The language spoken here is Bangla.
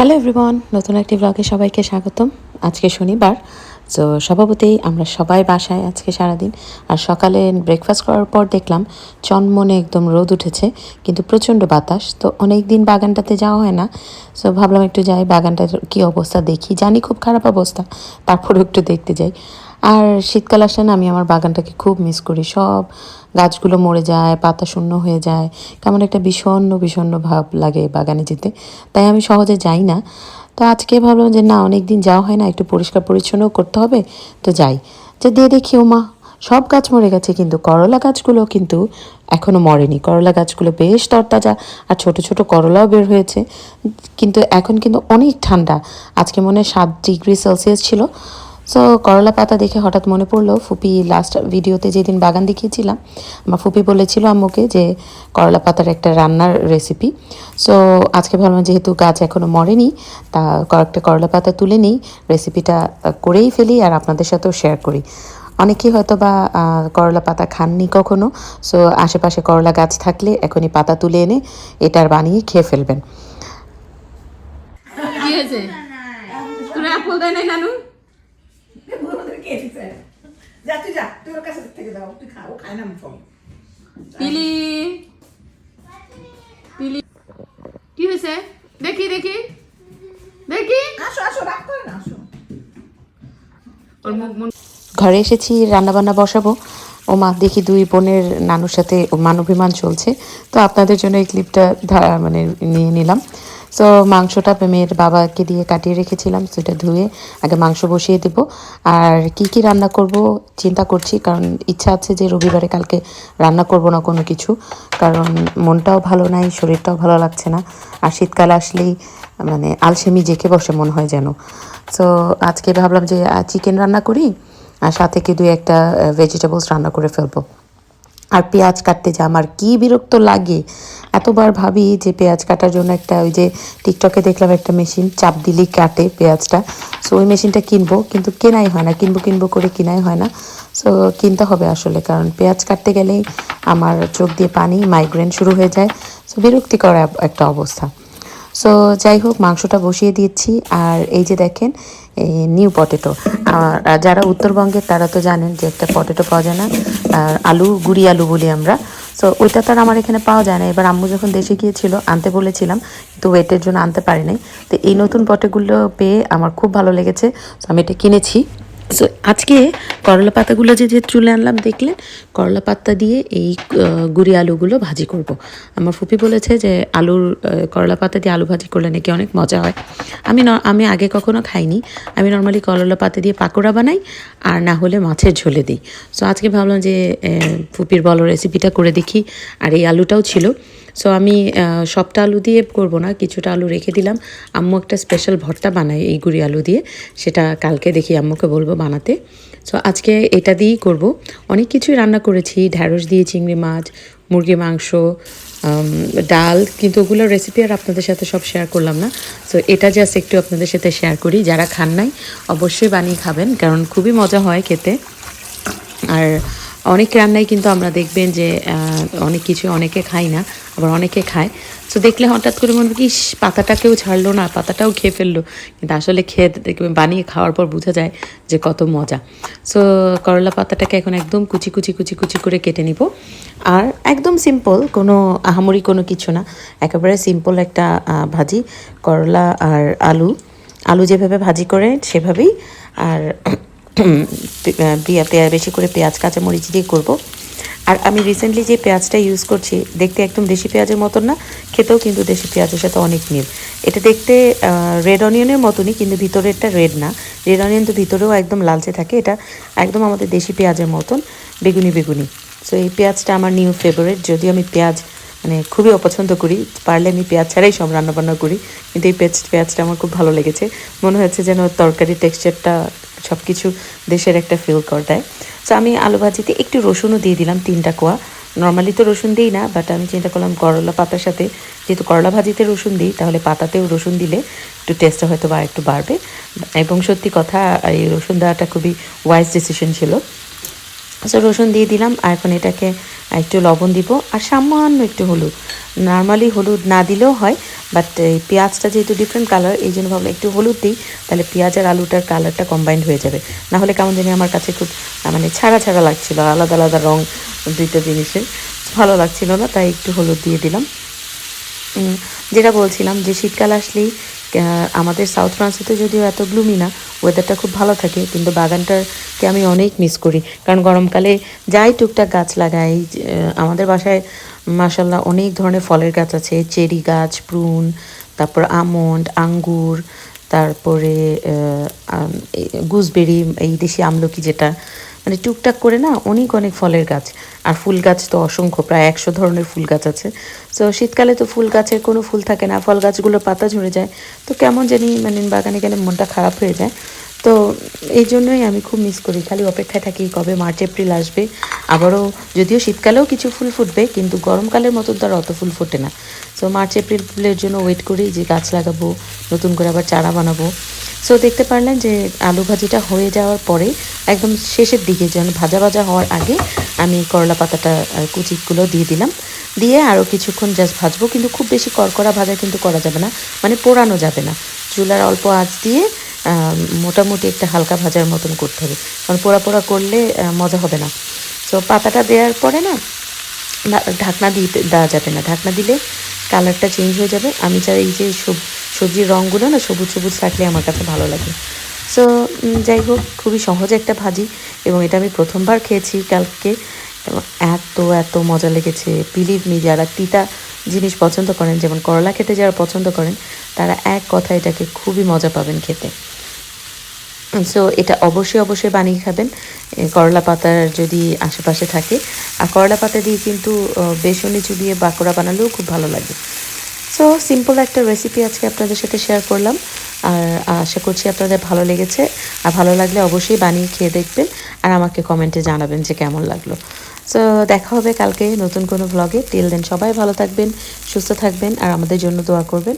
হ্যালো এভরিওয়ান নতুন একটি ব্লগে সবাইকে স্বাগতম। আজকে শনিবার, তো স্বভাবতেই আমরা সবাই বাসায় আজকে সারাদিন। আর সকালে ব্রেকফাস্ট করার পর দেখলাম, চনমনে একদম রোদ উঠেছে, কিন্তু প্রচণ্ড বাতাস। তো অনেক দিন বাগানটাতে যাওয়া হয় না। সো ভাবলাম একটু যাই, বাগানটার কী অবস্থা দেখি। জানি খুব খারাপ অবস্থা, তারপরেও একটু দেখতে যাই। আর শীতকাল আসলে না, আমি আমার বাগানটাকে খুব মিস করি। সব গাছগুলো মরে যায়, পাতা শূন্য হয়ে যায়। কেমন একটা বিষণ্ণ বিষণ্ণ ভাব লাগে বাগানে যেতে। তাই আমি সহজে যাই না। তো আজকে ভাবলাম যে না অনেক দিন যাওয়া হয় না, একটু পরিষ্কার পরিচ্ছন্নও করতে হবে। তো যাই। যে দিয়ে দেখি মা সব গাছ মরে গেছে, কিন্তু করলা গাছগুলো কিন্তু এখনও মরেনি। করলা গাছগুলো বেশ তরতাজা আর ছোট ছোট করলাও বের হয়েছে। কিন্তু এখন কিন্তু অনেক ঠান্ডা। আজকে মনে হয় সাত ডিগ্রি সেলসিয়াস ছিল। সো করলা পাতা দেখে হঠাৎ মনে পড়ল ফুপি লাস্ট ভিডিওতে যেদিন বাগান দেখিয়েছিলাম, আমার ফুপি বলেছিল আম্মুকে যে করলা পাতার একটা রান্নার রেসিপি সো আজকে ভাবলাম যেহেতু গাছ এখনও মরেনি, তা কয়েকটা করলা পাতা তুলে নিই রেসিপিটা করেই ফেলি আর আপনাদের সাথেও শেয়ার করি। অনেকেই হয়তো বা করলা পাতা খাননি কখনো সো আশেপাশে করলা গাছ থাকলে এখনই পাতা তুলে এনে এটার বানিয়ে খেয়ে ফেলবেন। কি হয়েছে? তোরা যা তুই যা কাছে থেকে তুই খা ও খায় না ফল পিলি। পিলি। কি হয়েছে? দেখি দেখি। দেখি। আসো আসো রাগ করে না আসো ওর মুখ মন ঘরে এসেছি, রান্নাবান্না বসাবো। ও মা, দেখি দুই বোনের নানুর সাথে মানবিমান চলছে। তো আপনাদের জন্য এই ক্লিপটা মানে নিয়ে নিলাম। সো মাংসটা মেয়ের বাবাকে দিয়ে কাটিয়ে রেখেছিলাম, সেটা ধুয়ে আগে মাংস বসিয়ে দেব। আর কি কি রান্না করব চিন্তা করছি, কারণ ইচ্ছা আছে যে রবিবারে কালকে রান্না করব না কোনো কিছু, কারণ মনটাও ভালো নাই, শরীরটাও ভালো লাগছে না। আর শীতকাল আসলেই মানে আলসেমি জেকে বসে মনে হয় যেন। সো আজকে ভাবলাম যে চিকেন রান্না করি, আর সাথে কি দুই একটা ভেজিটেবলস রান্না করে ফেলব। আর পেঁয়াজ কাটতে যে আমার কি বিরক্ত লাগে এতবার ভাবি যে পেঁয়াজ কাটার জন্য একটা ওই যে টিকটকে দেখলাম একটা মেশিন, চাপ দিলেই কাটে পেঁয়াজটা। সো ওই মেশিনটা কিনবো, কিন্তু কেনাই হয় না, কিনবো কিনবো করে কিনাই হয় না। সো কিনতে হবে আসলে, কারণ পেঁয়াজ কাটতে গেলেই আমার চোখ দিয়ে পানি মাইগ্রেন শুরু হয়ে যায়। সো বিরক্তিকর একটা অবস্থা। সো যাই হোক, মাংসটা বসিয়ে দিচ্ছি। আর এই যে দেখেন নিউ পটেটো আর যারা উত্তরবঙ্গের, তারা তো জানেন যে একটা পটেটো পাওয়া যায় না। আর আলু, গুড়ি আলু বলি আমরা। সো ওইটা তো আর আমার এখানে পাওয়া যায় না। এবার আম্মু যখন দেশে গিয়েছিল, আনতে বলেছিলাম, কিন্তু ওয়েটের জন্য আনতে পারিনি। তো এই নতুন পটেগুলো পেয়ে আমার খুব ভালো লেগেছে। সো আমি এটা কিনেছি। সো আজকে করলা পাতাগুলো যে যে চুলে আনলাম, দেখলেন? করলা পাতা দিয়ে এই গুড়ি আলুগুলো ভাজি করব। আমার ফুপি বলেছে যে, আলুর করলা পাতা দিয়ে আলু ভাজি করলে নাকি অনেক মজা হয়। আমি আমি আগে কখনো খাইনি। আমি নর্মালি করলা পাতা দিয়ে পাকোড়া বানাই, আর না হলে মাছের ঝোলে দিই। সো আজকে ভাবলাম যে ফুপির বলো রেসিপিটা করে দেখি। আর এই আলুটাও ছিল। সো আমি সবটা আলু দিয়ে করব না, কিছুটা আলু রেখে দিলাম। আম্মু একটা স্পেশাল ভর্তা বানায় এই গুড়ি আলু দিয়ে, সেটা কালকে দেখি আম্মুকে বলব বানাতে। সো আজকে এটা দিয়েই করব। অনেক কিছুই রান্না করেছি, ঢ্যাঁড়স দিয়ে চিংড়ি মাছ মুরগি মাংস ডাল, কিন্তু ওগুলোর রেসিপি আর আপনাদের সাথে সব শেয়ার করলাম না। সো এটা জাস্ট একটু আপনাদের সাথে শেয়ার করি। যারা খান নাই, অবশ্যই বানিয়ে খাবেন, কারণ খুবই মজা হয় খেতে। আর অনেক রান্নাই কিন্তু আমরা দেখবেন যে অনেক কিছু অনেকে খাই না, আবার অনেকে খায়। তো দেখলে হঠাৎ করে মনে কি পাতাটাকেও ছাড়লো না, পাতাটাও খেয়ে ফেলল। কিন্তু আসলে খেয়ে বানিয়ে খাওয়ার পর বোঝা যায় যে কত মজা। সো, করলা পাতাটাকে এখন একদম কুচি কুচি কুচি কুচি করে কেটে নিব। আর একদম সিম্পল কোনো আহামরি কোনো কিছু না। একেবারে সিম্পল একটা ভাজি, করলা আর আলু। আলু যেভাবে ভাজি করে, সেভাবেই। আর বেশি করে পেঁয়াজ, কাঁচামরিচ দিয়ে করব। আর আমি রিসেন্টলি যে পেঁয়াজটা ইউজ করছি, দেখতে একদম দেশি পেঁয়াজের মতন না, খেতেও কিন্তু দেশি পেঁয়াজের সাথে অনেক মিল। এটা দেখতে রেড অনিয়নের মতনই, কিন্তু ভিতরেরটা রেড না। রেড অনিয়ন তো ভিতরেও একদম লালচে থাকে, এটা একদম আমাদের দেশি পেঁয়াজের মতন, বেগুনি বেগুনি। সো এই পেঁয়াজটা আমার নিউ ফেভারিট যদিও আমি পেঁয়াজ মানে খুবই অপছন্দ করি, পারলে আমি পেঁয়াজ ছাড়াই সব রান্নাবান্না করি, কিন্তু এই পেঁয়াজ, পেঁয়াজটা আমার খুব ভালো লেগেছে। মনে হচ্ছে যেন তরকারি টেক্সচারটা সব কিছু দেশের একটা ফিল করে দেয়। সো আমি আলু ভাজিতে একটু রসুনও দিয়ে দিলাম, তিনটা কোয়া। নর্মালি তো রসুন দিই না বাট আমি চিন্তা করলাম করলা পাতার সাথে, যেহেতু করলা ভাজিতে রসুন দিই, তাহলে পাতাতেও রসুন দিলে একটু টেস্টটা হয়তো বা একটু বাড়বে। এবং সত্যি কথা, এই রসুন দেওয়াটা খুবই ওয়াইজ ডিসিশন ছিল। সো রসুন দিয়ে দিলাম, আর এখন এটাকে একটু লবণ দিব, আর সামান্য একটু হলুদ। নর্মালি হলুদ না দিলেও হয় বাট এই পেঁয়াজটা যেহেতু ডিফারেন্ট কালার এই জন্য ভাবলাম একটু হলুদ দিই, তাহলে পেঁয়াজ আর আলুটার কালারটা কম্বাইন্ড হয়ে যাবে। না হলে কেমন জানি আমার কাছে খুব মানে ছাড়া ছাড়া লাগছিল, আলাদা আলাদা রং দুইটা জিনিসের। ভালো লাগছিল না, তাই একটু হলুদ দিয়ে দিলাম। যেটা বলছিলাম যে শীতকাল আসলেই আমাদের সাউথ ফ্রান্সে তো যদিও এত গ্লুমি না ওয়েদারটা খুব ভালো থাকে, কিন্তু বাগানটাকে আমি অনেক মিস করি। কারণ গরমকালে যাই টুকটাক গাছ লাগাই আমাদের বাসায় মাসাল্লাহ অনেক ধরনের ফলের গাছ আছে। চেরি গাছ প্রুন তারপর আমন্ড, আঙ্গুর, তারপরে গুজবেরি, এই দেশি আমলকি যেটা মানে টুকটাক করে না অনেক অনেক ফলের গাছ। আর ফুল গাছ তো অসংখ্য, প্রায় একশো ধরনের ফুল গাছ আছে। তো শীতকালে তো ফুল গাছের কোনো ফুল থাকে না, ফল গাছগুলো পাতা ঝরে যায়। তো কেমন জানি মানে বাগানে গেলে মনটা খারাপ হয়ে যায়। তো এই জন্যই আমি খুব মিস করি। খালি অপেক্ষায় থাকি কবে মার্চ, এপ্রিল আসবে। আবারও যদিও শীতকালেও কিছু ফুল ফুটবে, কিন্তু গরমকালের মতো তো আর অত ফুল ফোটে না। সো মার্চ এপ্রিলের জন্য ওয়েট করি যে গাছ লাগাবো, নতুন করে আবার চারা বানাবো। সো দেখতে পারলেন যে আলু ভাজিটা হয়ে যাওয়ার পরে একদম শেষের দিকে যেন ভাজা ভাজা হওয়ার আগে আমি করলা পাতাটা আর কুচিগুলো দিয়ে দিলাম। দিয়ে আরও কিছুক্ষণ জাস্ট ভাজবো, কিন্তু খুব বেশি করকরা ভাজা কিন্তু করা যাবে না মানে পোড়ানো যাবে না। চুলার অল্প আঁচ দিয়ে মোটামুটি একটা হালকা ভাজার মতন করতে হবে। কারণ পোড়া পোড়া করলে মজা হবে না। তো পাতাটা দেওয়ার পরে না ঢাকনা দিতে দেওয়া যাবে না। ঢাকনা দিলে কালারটা চেঞ্জ হয়ে যাবে। আমি চাই এই যে সব, সবজির রঙগুলো না, সবুজ সবুজ থাকলে আমার কাছে ভালো লাগে। সো যাই হোক, খুবই সহজ একটা ভাজি এবং এটা আমি প্রথমবার খেয়েছি কালকে। এত এত মজা লেগেছে। বিলিভ মি যারা তিতা জিনিস পছন্দ করেন, যেমন করলা খেতে যারা পছন্দ করেন, তারা এক কথা এটাকে খুবই মজা পাবেন খেতে। সো এটা অবশ্যই অবশ্যই বানিয়ে খাবেন। করলা পাতার যদি আশেপাশে থাকে। আর করলা পাতা দিয়ে কিন্তু বেসনে চুবিয়ে বাঁকুড়া বানালেও খুব ভালো লাগে। সো সিম্পল একটা রেসিপি আজকে আপনাদের সাথে শেয়ার করলাম। আর আশা করছি আপনাদের ভালো লেগেছে। আর ভালো লাগলে অবশ্যই বানিয়ে খেয়ে দেখবেন। আর আমাকে কমেন্টে জানাবেন যে কেমন লাগল। সো দেখা হবে কালকে নতুন কোনো ব্লগে টিল দেন সবাই ভালো থাকবেন, সুস্থ থাকবেন, আর আমাদের জন্য দোয়া করবেন।